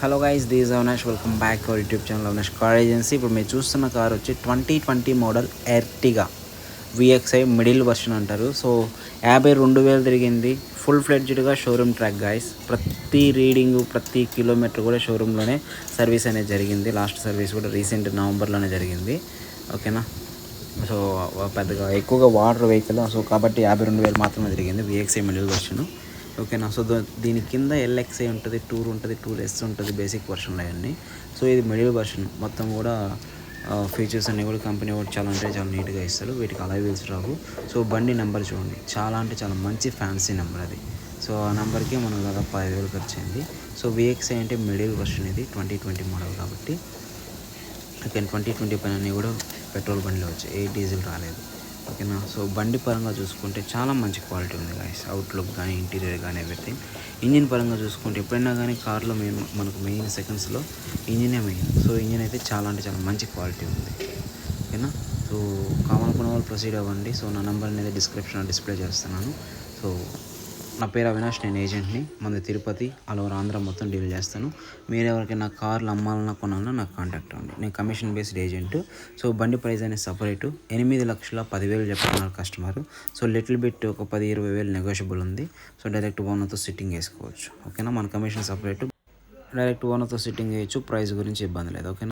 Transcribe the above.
Hello guys this Avinash welcome back our YouTube channel Avinash car agency ఇప్పుడు మీరు చూస్తున్న car వచ్చి twenty twenty model Ertiga VXI middle version అంటారు. So యాభై రెండు వేలు తిరిగింది. ఫుల్ ఫ్లెడ్జ్డ్గా షోరూమ్ ట్రాక్ గాయస్ ప్రతి రీడింగ్ ప్రతి కిలోమీటర్ కూడా షోరూంలోనే సర్వీస్ అనేది జరిగింది. లాస్ట్ సర్వీస్ కూడా రీసెంట్ నవంబర్లోనే జరిగింది. ఓకేనా సో పెద్దగా ఎక్కువగా వాటర్ వెహికల్ సో కాబట్టి యాభై రెండు వేలు మాత్రమే తిరిగింది విఎక్స్ఐ మిడిల్ వర్షను ఓకేనా? సో దీని కింద ఎల్ఎక్స్ఐ ఉంటుంది టూర్ ఉంటుంది టూర్ ఎస్ ఉంటుంది బేసిక్ వర్షన్లో అవన్నీ సో ఇది మిడిల్ వర్షన్. మొత్తం కూడా ఫీచర్స్ అన్నీ కూడా కంపెనీ కూడా చాలా అంటే చాలా నీట్గా ఇస్తారు. వీటికి అలా వీల్స్ రావు. సో బండి నెంబర్ చూడండి. చాలా అంటే చాలా మంచి ఫ్యాన్సీ నెంబర్ అది. సో ఆ నెంబర్కి మనం దాదాపు పదివేలు వేలు ఖర్చు అయింది. సో విఎక్స్ఐ అంటే మిడిల్ వర్షన్ ఇది ట్వంటీ ట్వంటీ మోడల్ కాబట్టి. ఓకే ట్వంటీ ట్వంటీ పైన అన్నీ కూడా పెట్రోల్ బండిలో వచ్చాయి. ఏ డీజిల్ రాలేదు. ఓకేనా? సో బండి పరంగా చూసుకుంటే చాలా మంచి క్వాలిటీ ఉంది గాయస్ అవుట్లుక్ కానీ ఇంటీరియర్ కానీ ఎవ్రీథింగ్ ఇంజిన్ పరంగా చూసుకుంటే ఎప్పుడైనా కానీ కార్లో మెయిన్ మనకు మెయిన్ సెకండ్స్లో ఇంజినే మెయిన్ సో ఇంజిన్ అయితే చాలా అంటే చాలా మంచి క్వాలిటీ ఉంది. ఓకేనా? సో కావాలనుకున్న వాళ్ళు ప్రొసీడ్ అవ్వండి. సో నా నెంబర్ అనేది డిస్క్రిప్షన్లో డిస్ప్లే చేస్తున్నాను. సో నా పేరు అవినాష్ నేను ఏజెంట్ని. మన తిరుపతి ఆల్ ఓవర్ ఆంధ్ర మొత్తం డీల్ చేస్తాను. మీరు ఎవరికైనా కార్లు అమ్మాలన్నా కొనాలన్నా నాకు కాంటాక్ట్ అవ్వండి. నేను కమిషన్ బేస్డ్ ఏజెంట్. సో బండి ప్రైస్ అనేది సపరేటు. ఎనిమిది లక్షల పదివేలు చెప్తున్నారు కస్టమర్. సో లిటిల్ బిట్ ఒక పది ఇరవై వేలు నెగోషియబుల్ ఉంది. సో డైరెక్ట్ ఓనర్తో సిట్టింగ్ వేసుకోవచ్చు ఓకేనా? మన కమిషన్ సపరేటు. డైరెక్ట్ ఓనర్తో సిట్టింగ్ వేయచ్చు ప్రైస్ గురించి ఇబ్బంది లేదు. ఓకేనా?